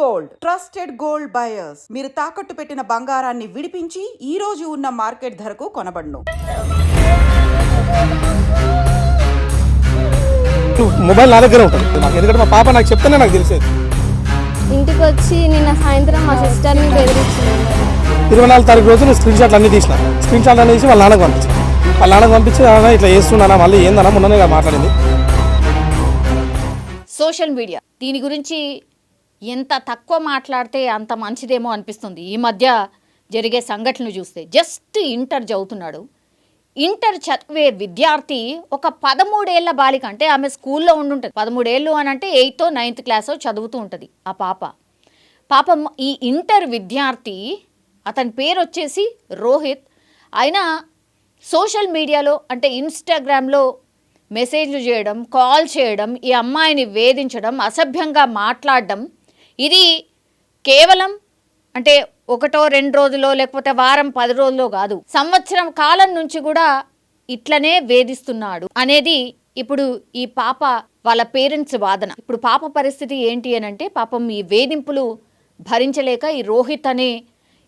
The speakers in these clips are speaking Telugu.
గోల్డ్. Trusted gold buyers. మీరు తాకట్టు పెట్టిన బంగారాన్ని విడిపించి ఈ రోజు ఉన్న మార్కెట్ ధరకు కొనబడును. మొబైల్ నా దగ్గర ఉంటుంది. నాకు ఎందుకంటే మా పాప నాకు చెప్తేనే నాకు తెలిసేది. ఇంటికి వచ్చి నిన్న సాయంత్రం మా సిస్టర్ని బెదిరించింది. ఇరవై నాలుగు తారీఖు రోజు నేను స్క్రీన్ షాట్లు అన్ని తీసిన. స్క్రీన్ షాట్లు అన్ని తీసి వాళ్ళ నాన్నకు పంపించి వాళ్ళ నాన్నకు పంపించి "అన్న, ఇట్లా చేస్తున్నానా? మళ్ళీ ఏందన్నా? మొన్ననే మాట్లాడింది. Social media. దీని గురించి ఎంత తక్కువ మాట్లాడితే అంత మంచిదేమో అనిపిస్తుంది. ఈ మధ్య జరిగే సంఘటనలు చూస్తే జస్ట్ ఇంటర్ చదువుతున్నాడు. ఇంటర్ చదివే విద్యార్థి ఒక పదమూడేళ్ళ బాలిక అంటే ఆమె స్కూల్లో ఉండుంటుంది. పదమూడేళ్ళు అని అంటే ఎయిత్ నైన్త్ క్లాసో చదువుతూ ఉంటుంది ఆ పాప. పాపం ఈ ఇంటర్ విద్యార్థి అతని పేరు వచ్చేసి రోహిత్. ఆయన సోషల్ మీడియాలో అంటే ఇన్స్టాగ్రామ్లో మెసేజ్లు చేయడం కాల్ చేయడం ఈ అమ్మాయిని వేధించడం అసభ్యంగా మాట్లాడడం ఇది కేవలం అంటే ఒకటో రెండు రోజులో లేకపోతే వారం పది రోజులో కాదు. సంవత్సరం కాలం నుంచి కూడా ఇట్లనే వేధిస్తున్నాడు అనేది ఇప్పుడు ఈ పాప వాళ్ళ పేరెంట్స్ వాదన. ఇప్పుడు పాప పరిస్థితి ఏంటి అని అంటే పాపం ఈ వేధింపులు భరించలేక ఈ రోహిత్ అనే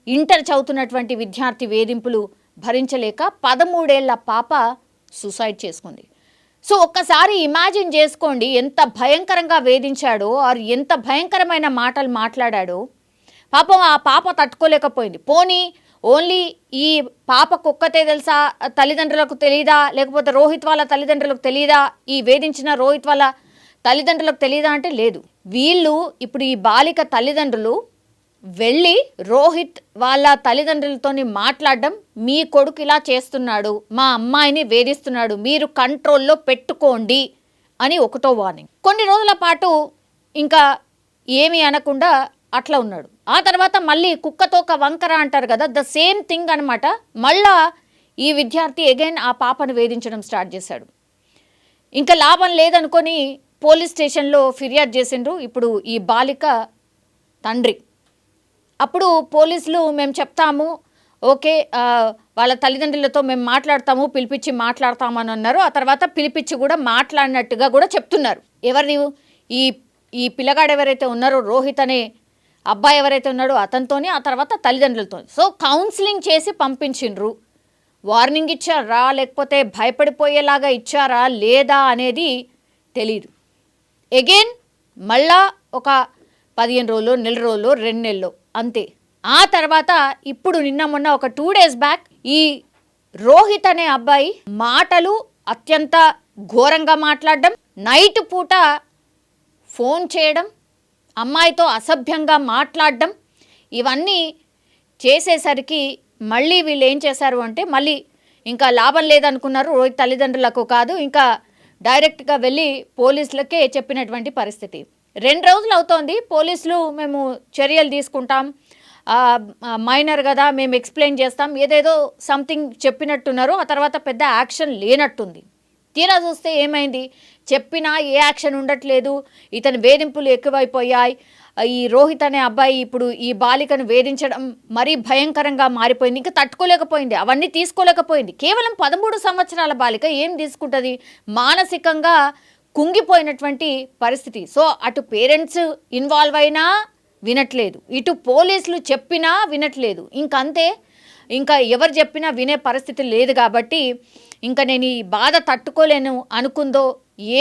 ఇంటర్ చదువుతున్నటువంటి విద్యార్థి వేధింపులు భరించలేక పదమూడేళ్ళ పాప సూసైడ్ చేసుకుంది. సో ఒక్కసారి ఇమాజిన్ చేసుకోండి ఎంత భయంకరంగా వేధించాడో ఆర్ ఎంత భయంకరమైన మాటలు మాట్లాడాడో. పాపం ఆ పాప తట్టుకోలేకపోయింది. పోనీ ఓన్లీ ఈ పాపకు ఒక్కతే తెలుసా తల్లిదండ్రులకు తెలియదా లేకపోతే రోహిత్ వాళ్ళ తల్లిదండ్రులకు తెలియదా ఈ వేధించిన రోహిత్ వాళ్ళ తల్లిదండ్రులకు తెలియదా అంటే లేదు. వీళ్ళు ఇప్పుడు ఈ బాలిక తల్లిదండ్రులు వెళ్ళి రోహిత్ వాళ్ళ తల్లిదండ్రులతోని మాట్లాడడం మీ కొడుకు ఇలా చేస్తున్నాడు మా అమ్మాయిని వేధిస్తున్నాడు మీరు కంట్రోల్లో పెట్టుకోండి అని ఒకటో వార్నింగ్. కొన్ని రోజుల పాటు ఇంకా ఏమీ అనకుండా అట్లా ఉన్నాడు. ఆ తర్వాత మళ్ళీ కుక్కతోక వంకర అంటారు కదా ద సేమ్ థింగ్ అనమాట మళ్ళా ఈ విద్యార్థి అగైన్ ఆ పాపను వేధించడం స్టార్ట్ చేశాడు. ఇంకా లాభం లేదనుకొని పోలీస్ స్టేషన్లో ఫిర్యాదు చేసిండ్రు. ఇప్పుడు ఈ బాలిక తండ్రి. అప్పుడు పోలీసులు మేము చెప్తాము ఓకే వాళ్ళ తల్లిదండ్రులతో మేము మాట్లాడతాము పిలిపించి మాట్లాడతామని అన్నారు. ఆ తర్వాత పిలిపించి కూడా మాట్లాడినట్టుగా కూడా చెప్తున్నారు. ఎవరిని ఈ ఈ పిల్లగాడు ఎవరైతే ఉన్నారో రోహిత్ అనే అబ్బాయి ఎవరైతే ఉన్నాడో అతనితోని ఆ తర్వాత తల్లిదండ్రులతో. సో కౌన్సిలింగ్ చేసి పంపించిండ్రు. వార్నింగ్ ఇచ్చారా? లేకపోతే భయపడిపోయేలాగా ఇచ్చారా? లేదా అనేది తెలియదు ఎగైన్ మళ్ళా ఒక పదిహేను రోజులు నెల రోజులు రెండు నెలలు అంతే. ఆ తర్వాత ఇప్పుడు నిన్న మొన్న ఒక టూ డేస్ బ్యాక్ ఈ రోహిత్ అనే అబ్బాయి మాటలు అత్యంత ఘోరంగా మాట్లాడడం నైట్ పూట ఫోన్ చేయడం అమ్మాయితో అసభ్యంగా మాట్లాడడం ఇవన్నీ చేసేసరికి మళ్ళీ వీళ్ళు ఏం చేశారు అంటే మళ్ళీ ఇంకా లాభం లేదనుకున్నారు. రోహిత్ తల్లిదండ్రులకు కాదు ఇంకా డైరెక్ట్గా వెళ్ళి పోలీసులకే చెప్పినటువంటి పరిస్థితి. రెండు రోజులు అవుతోంది. పోలీసులు మేము చర్యలు తీసుకుంటాం. మైనర్ కదా మేము ఎక్స్ప్లెయిన్ చేస్తాం. ఏదేదో సంథింగ్ చెప్పినట్టున్నారు. ఆ తర్వాత పెద్ద యాక్షన్ లేనట్టుంది. తీరా చూస్తే ఏమైంది? చెప్పినా ఏ యాక్షన్ ఉండట్లేదు. ఇతని వేధింపులు ఎక్కువైపోయాయి. ఈ రోహిత్ అనే అబ్బాయి ఇప్పుడు ఈ బాలికను వేధించడం మరీ భయంకరంగా మారిపోయింది. ఇంకా తట్టుకోలేకపోయింది. అవన్నీ తీసుకోలేకపోయింది. కేవలం పదమూడు సంవత్సరాల బాలిక ఏం తీసుకుంటుంది? మానసికంగా కుంగిపోయినటువంటి పరిస్థితి. సో అటు పేరెంట్స్ ఇన్వాల్వ్ అయినా వినట్లేదు. ఇటు పోలీసులు చెప్పినా వినట్లేదు. ఇంకంతే ఇంకా ఎవరు చెప్పినా వినే పరిస్థితి లేదు కాబట్టి ఇంకా నేను ఈ బాధ తట్టుకోలేను అనుకుందో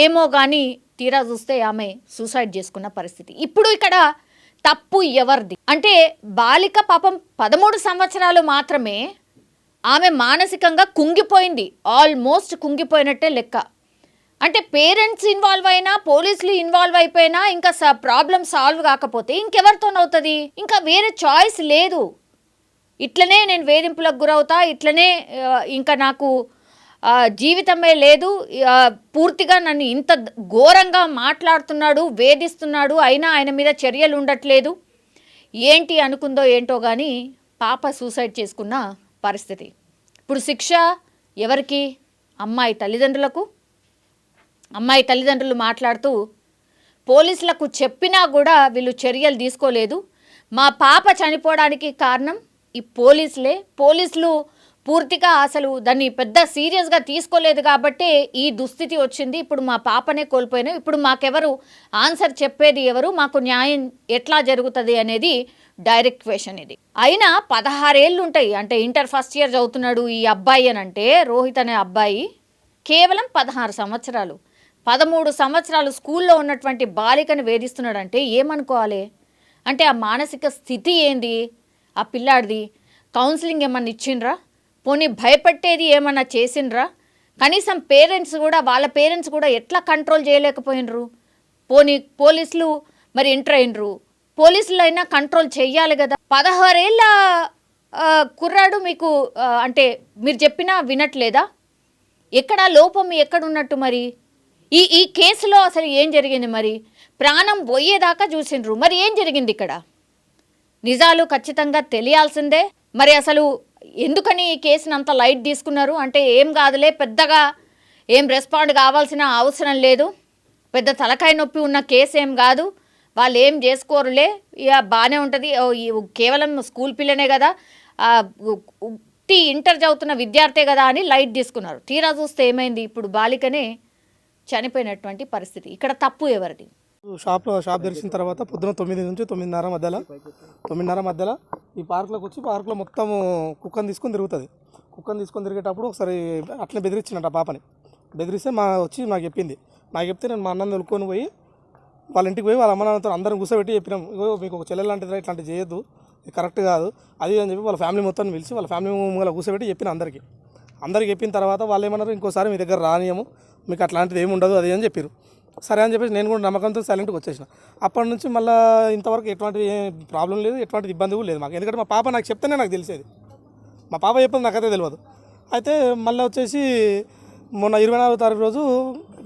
ఏమో కానీ తీరా చూస్తే ఆమె సూసైడ్ చేసుకున్న పరిస్థితి. ఇప్పుడు ఇక్కడ తప్పు ఎవరిది? అంటే బాలిక పాపం పదమూడు సంవత్సరాలు మాత్రమే ఆమె మానసికంగా కుంగిపోయింది. ఆల్మోస్ట్ కుంగిపోయినట్టే లెక్క. అంటే పేరెంట్స్ ఇన్వాల్వ్ అయినా పోలీసులు ఇన్వాల్వ్ అయిపోయినా ఇంకా స ప్రాబ్లం సాల్వ్ కాకపోతే ఇంకెవరితోనవుతుంది? ఇంకా వేరే చాయిస్ లేదు. ఇట్లనే నేను వేధింపులకు గురవుతా ఇట్లనే ఇంకా నాకు జీవితమే లేదు. పూర్తిగా నన్ను ఇంత ఘోరంగా మాట్లాడుతున్నాడు వేధిస్తున్నాడు అయినా ఆయన మీద చర్యలు ఉండట్లేదు. ఏంటి అనుకుందో ఏంటో కానీ పాప సూసైడ్ చేసుకున్న పరిస్థితి. ఇప్పుడు శిక్ష ఎవరికి? అమ్మాయి తల్లిదండ్రులకు అమ్మాయి తల్లిదండ్రులు మాట్లాడుతూ పోలీసులకు చెప్పినా కూడా వీళ్ళు చర్యలు తీసుకోలేదు. మా పాప చనిపోవడానికి కారణం ఈ పోలీసులే. పోలీసులు పూర్తిగా అసలు దాన్ని పెద్ద సీరియస్గా తీసుకోలేదు కాబట్టి ఈ దుస్థితి వచ్చింది. ఇప్పుడు మా పాపనే కోల్పోయినాం. ఇప్పుడు మాకెవరు ఆన్సర్ చెప్పేది ఎవరు? మాకు న్యాయం ఎట్లా జరుగుతుంది? అనేది డైరెక్ట్ క్వశ్చన్ ఇది. అయినా పదహారేళ్ళు ఉంటాయి అంటే ఇంటర్ ఫస్ట్ ఇయర్ చదువుతున్నాడు ఈ అబ్బాయి అని అంటే రోహిత్ అనే అబ్బాయి కేవలం పదహారు సంవత్సరాలు. పదమూడు సంవత్సరాలు స్కూల్లో ఉన్నటువంటి బాలికను వేధిస్తున్నాడంటే ఏమనుకోవాలి? అంటే ఆ మానసిక స్థితి ఏంది? ఆ పిల్లాడిది కౌన్సిలింగ్ ఏమన్నా ఇచ్చిండ్రా? పోనీ భయపెట్టేది ఏమన్నా చేసిండ్రా? కనీసం పేరెంట్స్ కూడా వాళ్ళ పేరెంట్స్ కూడా ఎట్లా కంట్రోల్ చేయలేకపోయినరు? పోనీ పోలీసులు మరి ఎంటర్ అయినరు? పోలీసులు అయినా కంట్రోల్ చెయ్యాలి కదా? పదహారేళ్ళ కుర్రాడు మీకు అంటే మీరు చెప్పినా వినట్లేదా? ఎక్కడ లోపం ఎక్కడున్నట్టు మరి? ఈ ఈ కేసులో అసలు ఏం జరిగింది మరి? ప్రాణం పోయేదాకా చూసిండ్రు. మరి ఏం జరిగింది ఇక్కడ? నిజాలు ఖచ్చితంగా తెలియాల్సిందే. మరి అసలు ఎందుకని ఈ కేసుని అంత లైట్ తీసుకున్నారు? అంటే ఏం కాదులే పెద్దగా ఏం రెస్పాండ్ కావాల్సిన అవసరం లేదు. పెద్ద తలకాయ నొప్పి ఉన్న కేసు ఏం కాదు. వాళ్ళు ఏం చేసుకోరులే. ఇక బాగానే ఉంటుంది. ఓ, కేవలం స్కూల్ పిల్లనే కదా. ఉట్టి ఇంటర్ చదువుతున్న విద్యార్థే కదా అని లైట్ తీసుకున్నారు. తీరా చూస్తే ఏమైంది? ఇప్పుడు బాలికనే చనిపోయినటువంటి పరిస్థితి. ఇక్కడ తప్పు ఎవరిది? షాప్లో షాప్ తెరిచిన తర్వాత పొద్దున తొమ్మిది నుంచి తొమ్మిదిన్నర మధ్యలో తొమ్మిదిన్నర మధ్యలో ఈ పార్క్లోకి వచ్చి పార్క్లో మొత్తం కుక్కని తీసుకొని తిరుగుతుంది. కుక్కని తీసుకొని తిరిగేటప్పుడు ఒకసారి అట్లనే బెదిరించినట్టు ఆ పాపని. బెదిరిస్తే మా వచ్చి నాకు చెప్పింది. నాకు చెప్తే నేను మా అన్నం తొలుకొని పోయి వాళ్ళ ఇంటికి పోయి వాళ్ళ అమ్మ నాన్నతో అందరం కూర్చోబెట్టి చెప్పినాం. ఇగో మీకు ఒక చెల్లెలు లాంటిది ఇట్లాంటివి చేయొద్దు. ఇది కరెక్ట్ కాదు. అది అని చెప్పి వాళ్ళ ఫ్యామిలీ మొత్తం పిలిచి వాళ్ళ ఫ్యామిలీ ముంగల కూర్చోబెట్టి చెప్పిన అందరికీ. అందరికి చెప్పిన తర్వాత వాళ్ళు ఏమన్నారు? ఇంకోసారి మీ దగ్గర రానియము. మీకు అట్లాంటిది ఏమి ఉండదు అది అని చెప్పారు సరే అని చెప్పేసి నేను కూడా నమ్మకంతో సైలెంట్గా వచ్చేసిన. అప్పటి నుంచి మళ్ళీ ఇంతవరకు ఎటువంటి ప్రాబ్లం లేదు ఎటువంటి ఇబ్బంది కూడా లేదు మాకు. ఎందుకంటే మా పాప నాకు చెప్తేనే నాకు తెలిసేది. మా పాప చెప్పింది నాకైతే తెలియదు అయితే మళ్ళీ వచ్చేసి మొన్న ఇరవై నాలుగో తారీఖు రోజు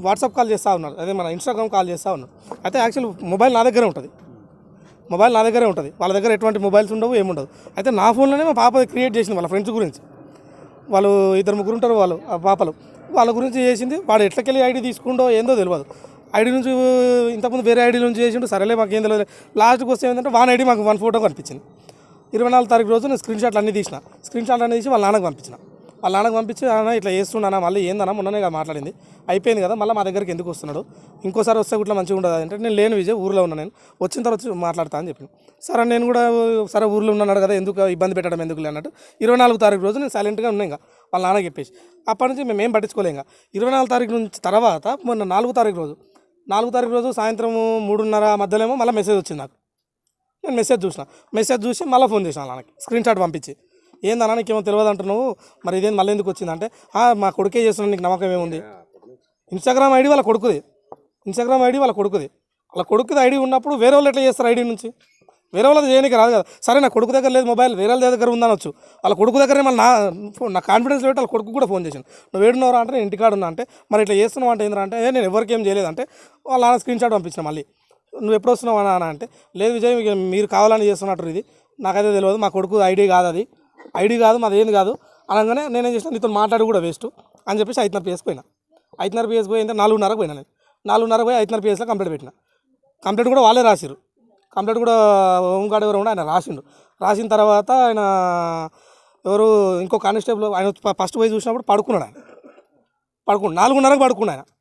వాట్సాప్ కాల్ చేస్తూ ఉన్నారు. అదే మన ఇన్స్టాగ్రామ్ కాల్ చేస్తూ ఉన్నారు. అయితే యాక్చువల్ మొబైల్ నా దగ్గరే ఉంటుంది. మొబైల్ నా దగ్గరే ఉంటుంది. వాళ్ళ దగ్గర ఎటువంటి మొబైల్స్ ఉండవు ఏముండవు అయితే నా ఫోన్లోనే మా పాప క్రియేట్ చేసింది వాళ్ళ ఫ్రెండ్స్ గురించి. వాళ్ళు ఇద్దరు ముగ్గురు ఉంటారు వాళ్ళు ఆ పాపలు. వాళ్ళ గురించి చేసింది. వాడు ఎట్లకెళ్ళి ఐడి తీసుకుండో ఏందో తెలియదు ఐడి నుంచి ఇంతకుముందు వేరే ఐడి నుంచి చేసిండు. సరేలే మాకు ఏం తెలియదు లాస్ట్కి వస్తే ఏంటంటే వాన్ ఐడి మాకు వన్ ఫోటో కనిపించింది ఇరవై నాలుగు తారీఖు రోజు నేను స్క్రీన్ షాట్లు అన్నీ తీసిన. స్క్రీన్ షాట్లు అన్నీ తీసి వాళ్ళ నాన్నకు పంపించిన. వాళ్ళ నాన్నకు పంపించి నాన్న ఇట్లా చేస్తున్నానా మళ్ళీ ఏందన్నా మొన్ననే కదా మాట్లాడింది. అయిపోయింది కదా మళ్ళీ మా దగ్గరికి ఎందుకు వస్తున్నాడు? ఇంకోసారి వస్తే ఇట్లా మంచిగా ఉండదు అంటే నేను లేను విజయ్ ఊర్లో ఉన్నా నేను. వచ్చిన తర్వాత వచ్చి మాట్లాడతా అని చెప్పాను. సరే నేను కూడా సరే ఊర్లో ఉన్నాడు కదా ఎందుకు ఇబ్బంది పెట్టడం ఎందుకు అన్నట్టు. ఇరవై నాలుగు తారీఖు రోజు నేను సైలెంట్గా ఉన్నా ఇంకా వాళ్ళ నాన్నకి చెప్పేసి. అప్పటి నుంచి మేము ఏం పట్టించుకోలేం ఇంకా. ఇరవై నాలుగు తారీఖు నుంచి తర్వాత మొన్న నాలుగు తారీఖు రోజు నాలుగు తారీఖు రోజు సాయంత్రం మూడున్నర మధ్యలో ఏమో మళ్ళీ మెసేజ్ వచ్చింది నాకు. నేను మెసేజ్ చూసిన. మెసేజ్ చూసి మళ్ళీ ఫోన్ చేసిన వాళ్ళకి స్క్రీన్ షాట్ పంపించి. ఏందన్నా నీకేమో తెలియదు అంటున్నావు? మరి ఇదేం మళ్ళీ ఎందుకు వచ్చిందంటే అంటే మా కొడుకే చేస్తున్నాను నీకు నమ్మకం ఏముంది? ఇన్స్టాగ్రామ్ ఐడి వాళ్ళ కొడుకుది. ఇన్స్టాగ్రామ్ ఐడి వాళ్ళ కొడుకుది. వాళ్ళ కొడుకుది ఐడి ఉన్నప్పుడు వేరే వాళ్ళు ఎట్లా చేస్తారు ఐడి నుంచి? వేరే వాళ్ళది చేయడానికి రాదు కదా. సరే నా కొడుకు దగ్గర లేదు మొబైల్ వేరే వాళ్ళ దగ్గర ఉందనొచ్చు వాళ్ళ కొడుకు దగ్గరే మళ్ళీ నా ఫోన్ నా కాన్ఫిడెన్స్ పెట్టి వాళ్ళ కొడుకు కూడా ఫోన్ చేశాను నువ్వు ఏడున్నారా అంటే నేను ఇంటికాడ ఉన్నా. అంటే మరి ఇట్లా చేస్తున్నావు అంటే ఏంటంటే "ఏ, నేను ఎవరికి ఏం చేయలేదంటే వాళ్ళ నాన్న స్క్రీన్ షాట్ పంపించిన మళ్ళీ. నువ్వు ఎప్పుడు వస్తున్నావు అని అంటే లేదు విజయ్ మీరు కావాలని చేస్తున్నట్టు ఇది. నాకైతే తెలియదు మా కొడుకు ఐడి కాదు అది ఐడి కాదు మాది ఏంది కాదు. అనగానే నేనేం చేసిన నీతో మాట్లాడు కూడా వేస్ట్. అని చెప్పేసి ఐదున్నర పిఎస్కి పోయినా. ఐదున్నర పిఎస్ పోయి నాలుగున్నరకు పోయినా నేను. నాలుగున్నర పోయి ఐదున్నర పిఎస్లో కంప్లీట్ పెట్టిన. కంప్లీట్ కూడా వాళ్ళే రాసిరు కంప్లీట్ కూడా హోంగార్డ్ ఎవరు ఉండే ఆయన రాసిండు. రాసిన తర్వాత ఆయన ఎవరు ఇంకో కానిస్టేబుల్ ఆయన ఫస్ట్ పోయి చూసినప్పుడు పడుకున్నాడు ఆయన. పడుకున్నాడు. నాలుగున్నరకు పడుకున్నాడు ఆయన.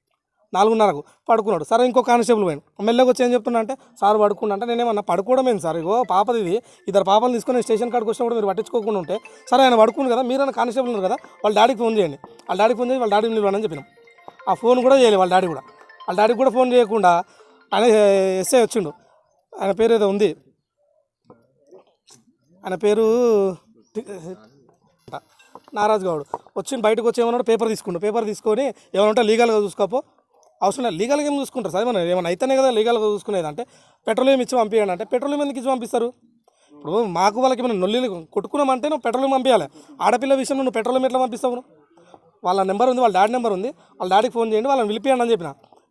నాలుగున్నరకు పడుకున్నాడు. సరే ఇంకో కానిస్టేబుల్ పోయాను మెల్లగా వచ్చి ఏం చెప్తున్నా అంటే సార్ పడుకున్నా అంటే నేనేమన్నా పడుకోవడం ఏంది సార్? ఇగో పాపది ఇది. ఇద్దరు పాపలు తీసుకొని స్టేషన్ కాడికి వచ్చినప్పుడు మీరు పట్టించుకోకుండా ఉంటే సరే ఆయన పడుకుని కదా మీరైనా కానిస్టేబుల్ ఉన్నారు కదా వాళ్ళ డాడీకి ఫోన్ చేయండి. వాళ్ళ డాడీకి ఫోన్ చేసి వాళ్ళ డాడీని నిలవని చెప్పినాం. ఆ ఫోన్ కూడా చేయలేదు వాళ్ళ డాడీ కూడా. వాళ్ళ డాడీకి కూడా ఫోన్ చేయకుండా ఆయన ఎస్ఐ వచ్చిండు. ఆయన పేరు ఏదో ఉంది. ఆయన పేరు నారాజ్ గౌడ్. వచ్చి బయటకు వచ్చి ఏమన్నాడు పేపర్ తీసుకుండు పేపర్ తీసుకొని ఏమన్నా లీగల్గా చూసుకోపో. అవసరం లేదు. లీగల్గా ఏం చూసుకుంటారు? సార్ ఏమన్నా ఏమైనా అయితేనే కదా లీగల్గా చూసుకునేది. అంటే పెట్రోలియం ఇచ్చి పంపించండి అంటే పెట్రోలియం ఎందుకు ఇచ్చి పంపిస్తారు? ఇప్పుడు మాకు వాళ్ళకి ఏమైనా నొల్లి కొట్టుకున్నామంటే నువ్వు పెట్రోలియం పంపించాలి ఆడపిల్ల విషయంలో నువ్వు పెట్రోలియం ఎట్లా పంపిస్తావు వాళ్ళ నెంబర్ ఉంది వాళ్ళ డాడీ నెంబర్ ఉంది. వాళ్ళ డాడీకి ఫోన్ చేయండి వాళ్ళని పిలిపియండి అని చెప్పిన.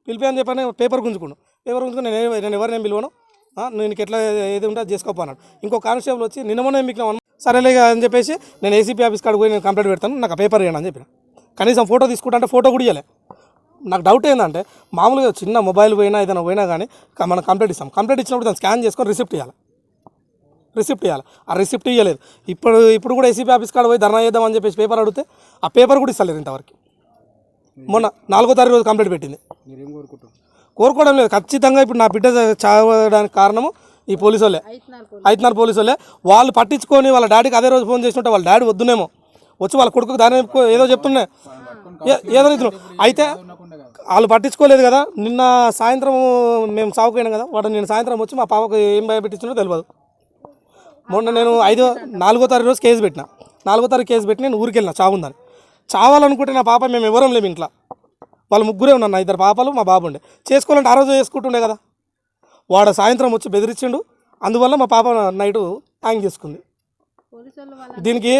పిలిపియని చెప్పని పేపర్ గుంజుకుండు పేపర్ గుంజుకుని నేను నేను ఎవరిని పిలువను? నేను ఎట్లా ఏది ఉంటే అది ఇంకో కానిస్టేబుల్ వచ్చి నిన్న మొన్న మీకు సరేలే అని చెప్పేసి నేను ఏసీపీ ఆఫీస్ కాడికి పోయి నేను కంప్లైంట్ పెడతాను నాకు ఆ పేపర్ ఇవ్వండి అని చెప్పిన. కనీసం ఫోటో తీసుకుంటా అంటే ఫోటో కూడా ఇవ్వలే. నాకు డౌట్ ఏంటంటే మామూలుగా చిన్న మొబైల్ పోయినా ఏదైనా పోయినా కానీ మనం కంప్లైంట్ ఇస్తాం. కంప్లైంట్ ఇచ్చినప్పుడు దాన్ని స్కాన్ చేసుకొని రిసిప్ట్ ఇవ్వాలి రిసిప్ట్ ఇవ్వాలి ఆ రిసిప్ట్ ఇవ్వలేదు ఇప్పుడు ఇప్పుడు కూడా ఏసీపీ ఆఫీస్ కాడ పోయి ధర్నా చేద్దామని చెప్పేసి పేపర్ అడిగితే ఆ పేపర్ కూడా ఇస్తలేరు ఇంతవరకు. మొన్న నాలుగో తారీఖు రోజు కంప్లీట్ పెట్టింది. కోరుకోవడం లేదు. ఖచ్చితంగా ఇప్పుడు నా బిడ్డ చావడానికి కారణము ఈ పోలీసు వాళ్ళే ఐదున్నర పోలీసు వాళ్ళే వాళ్ళు పట్టించుకొని వాళ్ళ డాడీకి అదే రోజు ఫోన్ చేస్తుంటే వాళ్ళ డాడీ వద్దునేమో. వచ్చి వాళ్ళ కొడుకు దాని ఏదో చెప్తుండే. ఏ- ఏదో రీతిలో అయితే వాళ్ళు పట్టించుకోలేదు కదా. నిన్న సాయంత్రం మేము సాగుపోయినాం కదా. వాడు నేను సాయంత్రం వచ్చి మా పాపకు ఏం భయపెట్టించినో తెలియదు మొన్న నేను ఐదో నాలుగో తారీఖు రోజు కేసు పెట్టిన. నాలుగో తారీఖు కేసు పెట్టి నేను ఊరికి వెళ్ళిన చావుందని. చావాలనుకుంటే నా పాప మేము ఎవరం లేము ఇంట్లో. వాళ్ళు ముగ్గురే ఉన్నారు నా ఇద్దరు పాపలు మా బాబు ఉండే. చేసుకోవాలంటే ఆ రోజు చేసుకుంటుండే కదా. వాడు సాయంత్రం వచ్చి బెదిరించిండు. అందువల్ల మా పాప నైట్ హ్యాంగ్ చేసుకుంది. దీనికి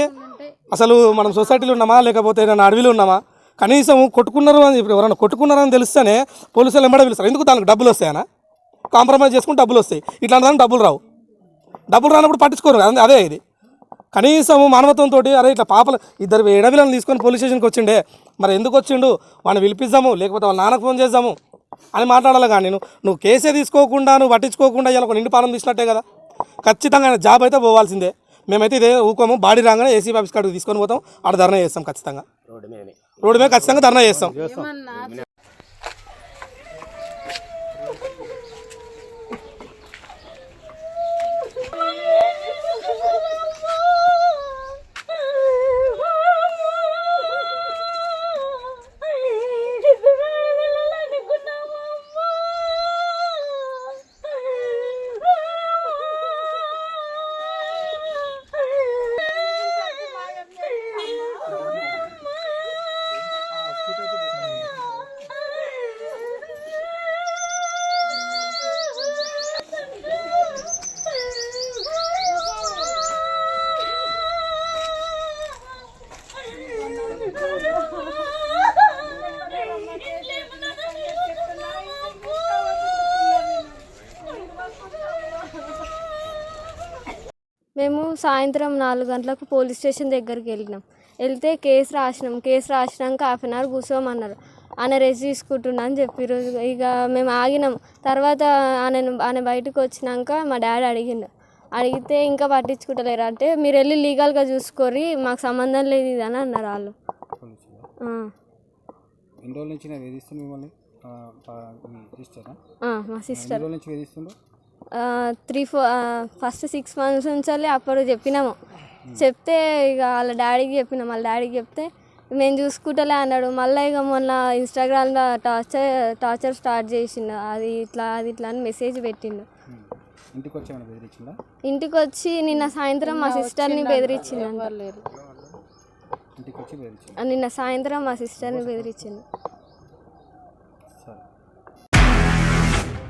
అసలు మనం సొసైటీలో ఉన్నామా లేకపోతే ఏదైనా అడవిలో ఉన్నామా? కనీసం కొట్టుకున్నారు అని చెప్పి ఎవరైనా కొట్టుకున్నారని తెలిస్తేనే పోలీసులు ఎంబడే పిలుస్తారు. ఎందుకు దానికి డబ్బులు వస్తాయనా కాంప్రమైజ్ చేసుకుంటే డబ్బులు వస్తాయి. ఇట్లాంటి దానికి డబ్బులు రావు. డబ్బులు రానప్పుడు పట్టించుకోరు. అదే- ఇది. కనీసం మానవత్వంతో అరే ఇట్లా పాపలు ఇద్దరు ఎడవిలను తీసుకొని పోలీస్ స్టేషన్కి వచ్చిండే. మరి ఎందుకు వచ్చిండు? వాడిని పిలిపిద్దాము లేకపోతే వాళ్ళ నాన్నకు ఫోన్ చేద్దాము అని మాట్లాడాలి కానీ నువ్వు నువ్వు కేసే తీసుకోకుండా నువ్వు పట్టించుకోకుండా ఇలా ఒక నిండు పాలన తీసినట్టే కదా. ఖచ్చితంగా ఆయన జాబ్ అయితే పోవాల్సిందే. మేమైతే ఇదే ఊకోము. బాడీ రాగానే ఏసీ ఆఫీస్ కాడికి తీసుకొని పోతాం. ఆడ ధర్నా చేస్తాం ఖచ్చితంగా. రోడ్డు మీద ఖచ్చితంగా ధర్నా చేస్తాం. సాయంత్రం నాలుగు గంటలకు పోలీస్ స్టేషన్ దగ్గరికి వెళ్ళినాం. వెళ్తే కేసు రాసినాం. కేసు రాసినాక హాఫ్ అన్ అవర్ కూర్చోమన్నారు. ఆయన రెస్ట్ తీసుకుంటున్నా అని చెప్పిర్రు. ఇక మేము ఆగినాం. తర్వాత ఆయన ఆయన బయటకు వచ్చినాక మా డాడీ అడిగిండు. అడిగితే ఇంకా పట్టించుకుంటలేరు. అంటే మీరు వెళ్ళి లీగల్గా చూసుకోరి మాకు సంబంధం లేదు ఇది అని అన్నారు వాళ్ళు. ఎన్ని రోజుల నుంచి వేధిస్తుంది మిమ్మల్ని? మీ సిస్టరా? నుంచి వేధిస్తుండో three four first six months నుంచి అప్పుడు చెప్పినాము. చెప్తే ఇక వాళ్ళ డాడీకి చెప్పినాం. వాళ్ళ డాడీకి చెప్తే మేము చూసుకుంటలే అన్నాడు. మళ్ళీ ఇక మొన్న ఇన్స్టాగ్రామ్లో టార్చర్ టార్చర్ స్టార్ట్ చేసిండు. అది ఇట్లా అది ఇట్లా అని మెసేజ్ పెట్టిండు. ఇంటికి వచ్చి బెదిరించిందా నిన్న సాయంత్రం మా సిస్టర్ని బెదిరించింది నిన్న సాయంత్రం మా సిస్టర్ని బెదిరించిండు.